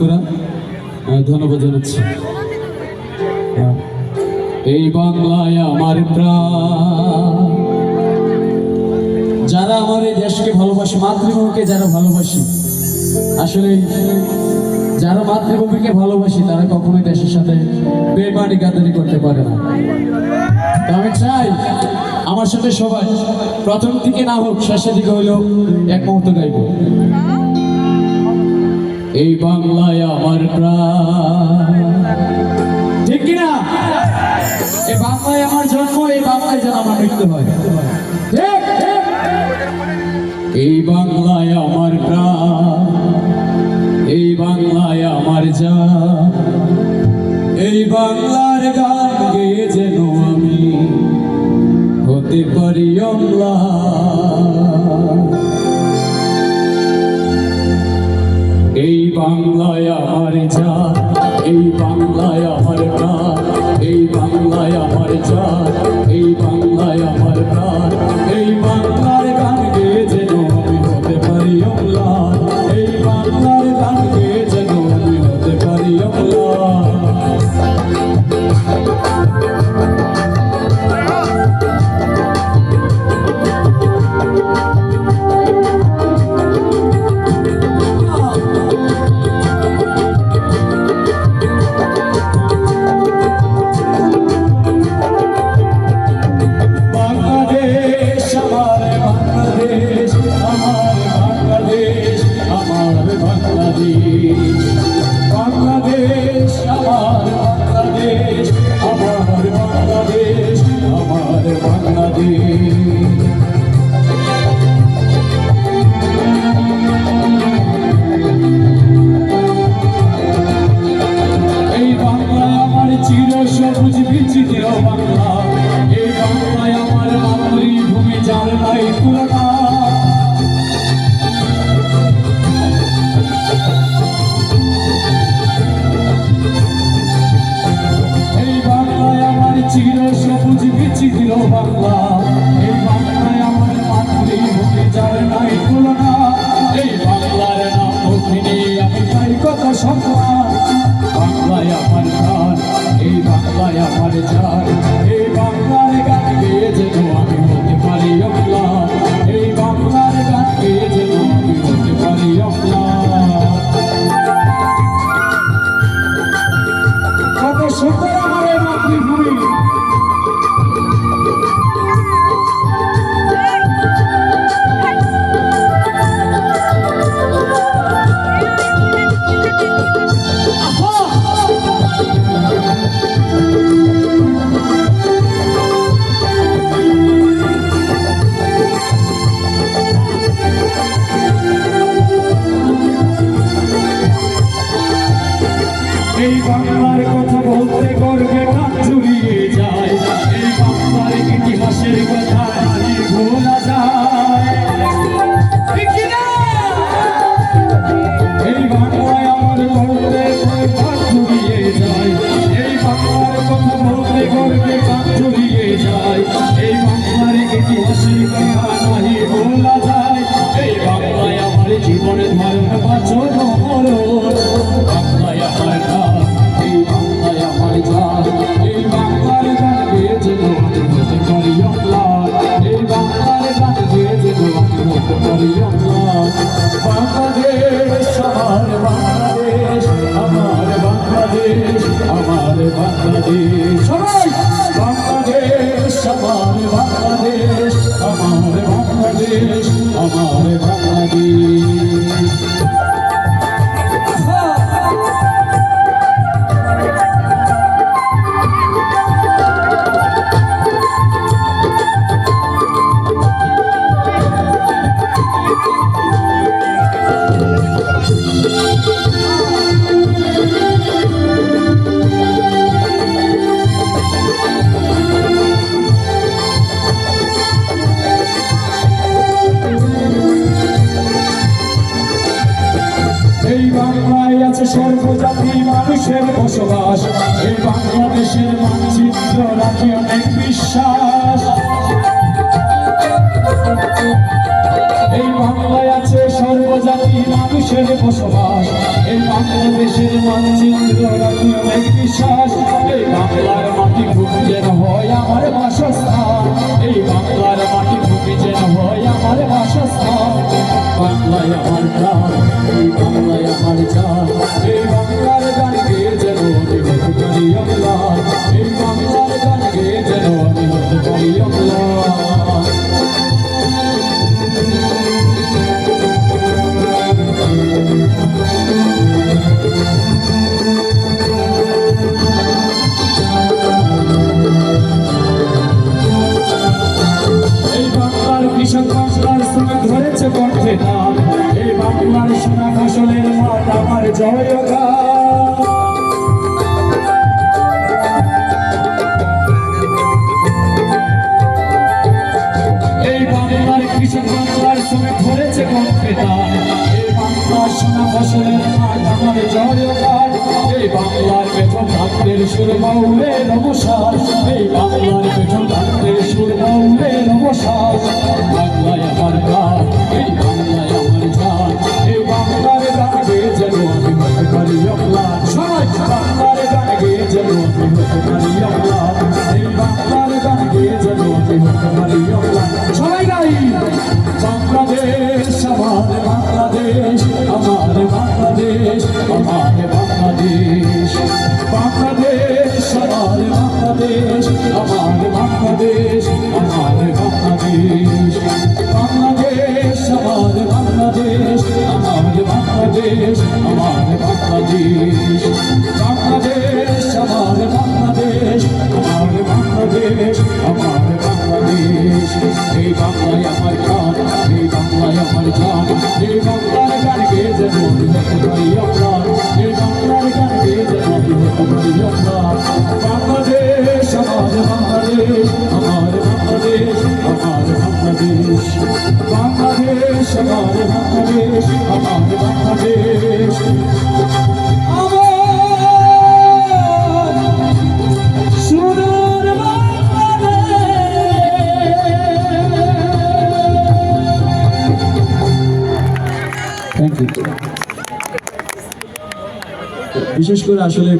করা। ধন্যবাদ জানাচ্ছি। এই বাংলায় আমার প্রাণ। যারা আমার এই দেশকে ভালোবাসে, মাতৃভূমিকে যারা ভালোবাসি, আসলে যারা মাতৃভূমিকে ভালোবাসি, তারা কখনোই দেশের সাথে বেমানি গাদারি করতে পারে না। আমি চাই আমার সাথে সবাই, প্রথম দিকে না হোক, শেষের দিকে হইলেও এক মুহূর্ত গাইব। এই বাংলায় আমার প্রাণ। ঠিক কিনা? এই বাংলায় আমার জন্ম, এই বাংলায় যেন আমার মৃত্যু হয়। এই বাংলায় আমার বাংলায় আমার যা এই বাংলায় আমার গা এই বাংলায় আমার বিচিত্র বাংলা। এই বাংলায় আমার মাতৃভূমি যার নাই তুলনা। এই বাংলার নাম অভিনে আমি তাই কত সম্মান। বাংলায় আমার গান এই বাংলায় আমার জান এই বাংলার গান গেয়ে যেন আমি হতে পারি অম্লান এই বাংলার গান গেয়ে যেন আমি হতে পারি অম্লান কত সুন্দর আমার মাতৃভূমি। Hare বাংলায় আছে সর্বজাতি মানুষের বসবাস। এই বাংলাদেশের মানচিত্র রাখে অনেক বিশ্বাস। এই বাংলায় আছে সর্বজাতি মানুষের বসবাস। এই বাংলাদেশের মানচিত্র রাখি অনেক বিশ্বাস। এই বাংলার বাংলায় আমার প্রাণ এই বাংলায় আমার বাংলার গান কে যেন বাংলার শ্রমিক ধরেছে কণ্ঠে নাম এই বাংলার সোনা ফসলের মাঠ আমার জয় এই বাংলার কৃষক ধরেছে কণ্ঠে নাম এই বাংলার সোনা ফসলের মাঠ এই বাংলার বেতন ধানের সুর বাউলে নমস্কার। এই বাংলার বেতন ধানের সুর বাউলে নমস্কার। আমার বাংলাদেশ এই বাংলায় আমার গান এই বাংলায় আমার গান এই বাংলার গান গেয়ে যেন আমি হতে পারি অপ্রাণ এই বাংলার গান গেয়ে যেন আমি হতে পারি অপ্রাণ বাংলাদেশ আমার বাংলাদেশ আমার বাংলাদেশ আমার বাংলাদেশ বাংলাদেশ আমার বাংলাদেশ আমার বাংলাদেশ বিশেষ করে আসলে